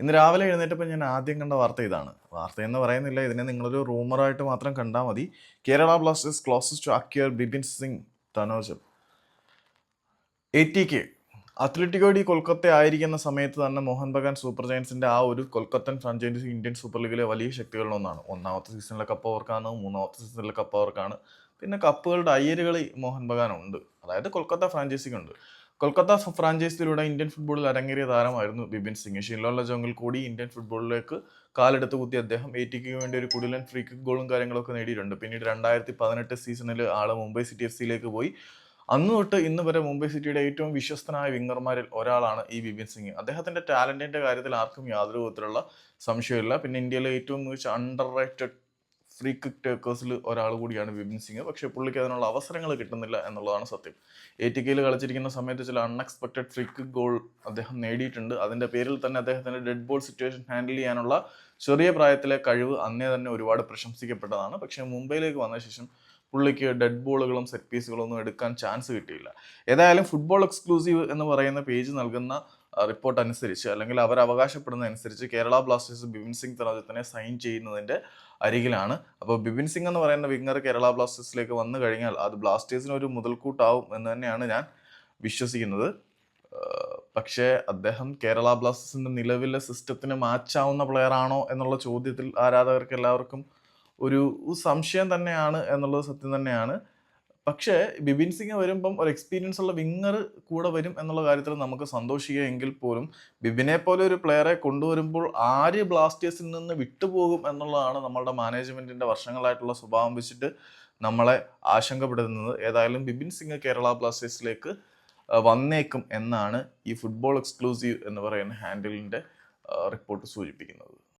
ഇന്ന് രാവിലെ എഴുന്നേറ്റപ്പോൾ ഞാൻ ആദ്യം കണ്ട വാർത്ത ഇതാണ്. വാർത്ത എന്ന് പറയുന്നില്ല. ഇതിനെ നിങ്ങളൊരു റൂമറായിട്ട് മാത്രം കണ്ടാൽ മതി. Kerala Blasters closes to acquire Bipin Singh Thanoj. A T K Atletico de Kolkata ആയിരിക്കുന്ന സമയത്ത് തന്നെ മോഹൻ ബഗാൻ സൂപ്പർ ജയൻസിന്റെ ആ ഒരു കൊൽക്കത്തൻ ഫ്രാഞ്ചൈസി ഇന്ത്യൻ സൂപ്പർ ലീഗിലെ വലിയ ശക്തികളിലൊന്നാണ് ഒന്നാമത്തെ സീസണിലെ കപ്പ് അവർക്കാണ് മൂന്നാമത്തെ സീസണിലെ കപ്പ് അവർക്കാണ്. പിന്നെ കപ്പുകളുടെ അയ്യരുകളി മോഹൻ ബഗാൻ ഉണ്ട് അതായത് കൊൽക്കത്ത ഫ്രാഞ്ചൈസിക്കുണ്ട് കൊൽക്കത്ത ഫ്രാഞ്ചൈസിയിലൂടെ ഇന്ത്യൻ ഫുട്ബോളിൽ അരങ്ങേറിയ താരമായിരുന്നു ബിപിൻ സിംഗ്. ഷില്ലോൺ ലജോങ്ങിൽ കൂടി ഇന്ത്യൻ ഫുട്ബോളിലേക്ക് കാലെടുത്ത് കുത്തി അദ്ദേഹം എ ടിക്ക് വേണ്ടി ഒരു കുടിലൻ ഫ്രീ കിക്ക് ഗോളും കാര്യങ്ങളൊക്കെ നേടിയിട്ടുണ്ട്. പിന്നീട് രണ്ടായിരത്തി പതിനെട്ട് സീസണിൽ ആൾ മുംബൈ സിറ്റി എഫ് സിയിലേക്ക് പോയി. അന്ന് തൊട്ട് ഇന്ന് വരെ മുംബൈ സിറ്റിയുടെ ഏറ്റവും വിശ്വസ്തനായ വിങ്ങർമാരിൽ ഒരാളാണ് ഈ ബിപിൻ സിംഗ്. അദ്ദേഹത്തിന്റെ ടാലന്റിന്റെ കാര്യത്തിൽ ആർക്കും യാതൊരു വിധത്തിലുള്ള സംശയമില്ല പിന്നെ ഇന്ത്യയിലെ ഏറ്റവും മികച്ച അണ്ടർ റേറ്റഡ് ഫ്രീ കിക്ക് ടേക്കേഴ്സിൽ ഒരാൾ കൂടിയാണ് വിപിൻ സിംഗ്. പക്ഷേ പുള്ളിക്ക് അതിനുള്ള അവസരങ്ങൾ കിട്ടുന്നില്ല എന്നുള്ളതാണ് സത്യം. എ ടി കെയിൽ കളിച്ചിരിക്കുന്ന സമയത്ത് ചില അൺഎക്സ്പെക്റ്റഡ് ഫ്രീ കിക്ക് ഗോൾ അദ്ദേഹം നേടിയിട്ടുണ്ട്. അതിന്റെ പേരിൽ തന്നെ അദ്ദേഹത്തിന്റെ ഡെഡ് ബോൾ സിറ്റുവേഷൻ ഹാൻഡിൽ ചെയ്യാനുള്ള ചെറിയ പ്രായത്തിലെ കഴിവ് അന്നേ തന്നെ ഒരുപാട് പ്രശംസിക്കപ്പെട്ടതാണ്. പക്ഷേ മുംബൈയിലേക്ക് വന്ന ശേഷം പുള്ളിക്ക് ഡെഡ് ബോളുകളും സെറ്റ് പീസുകളൊന്നും എടുക്കാൻ ചാൻസ് കിട്ടിയില്ല. ഏതായാലും ഫുട്ബോൾ എക്സ്ക്ലൂസീവ് എന്ന് പറയുന്ന പേജ് നൽകുന്ന റിപ്പോർട്ട് അനുസരിച്ച് അല്ലെങ്കിൽ അവർ അവകാശപ്പെടുന്ന അനുസരിച്ച് കേരള ബ്ലാസ്റ്റേഴ്സ് ബിപിൻ സിംഗ് തറാജത്തിനെ സൈൻ ചെയ്യുന്നതിന്റെ അരികിലാണ്. അപ്പോൾ ബിപിൻ സിംഗ് എന്ന് പറയുന്ന വിങ്ങർ കേരള ബ്ലാസ്റ്റേഴ്സിലേക്ക് വന്നു കഴിഞ്ഞാൽ അത് ബ്ലാസ്റ്റേഴ്സിന് ഒരു മുതൽക്കൂട്ടാവും എന്ന് തന്നെയാണ് ഞാൻ വിശ്വസിക്കുന്നത്. പക്ഷേ അദ്ദേഹം കേരള ബ്ലാസ്റ്റേഴ്സിന്റെ നിലവിലെ സിസ്റ്റത്തിന് മാച്ചാവുന്ന പ്ലെയർ ആണോ എന്നുള്ള ചോദ്യത്തിൽ ആരാധകർക്ക് എല്ലാവർക്കും ഒരു സംശയം തന്നെയാണ് എന്നുള്ളത് സത്യം തന്നെയാണ്. പക്ഷേ ബിപിൻ സിംഗ് വരുമ്പം ഒരു എക്സ്പീരിയൻസ് ഉള്ള വിങ്ങർ കൂടെ വരും എന്നുള്ള കാര്യത്തിൽ നമുക്ക് സന്തോഷിക്കുക എങ്കിൽ പോലും ബിബിനെ പോലെ ഒരു പ്ലെയറെ കൊണ്ടുവരുമ്പോൾ ആര് ബ്ലാസ്റ്റേഴ്സിൽ നിന്ന് വിട്ടുപോകും എന്നുള്ളതാണ് നമ്മളുടെ മാനേജ്മെന്റിന്റെ വർഷങ്ങളായിട്ടുള്ള സ്വഭാവം വെച്ചിട്ട് നമ്മളെ ആശങ്കപ്പെടുത്തുന്നത്. ഏതായാലും ബിപിൻ സിംഗ് കേരള ബ്ലാസ്റ്റേഴ്സിലേക്ക് വന്നേക്കും എന്നാണ് ഈ ഫുട്ബോൾ എക്സ്ക്ലൂസീവ് എന്ന് പറയുന്ന ഹാൻഡിലിന്റെ റിപ്പോർട്ട് സൂചിപ്പിക്കുന്നത്.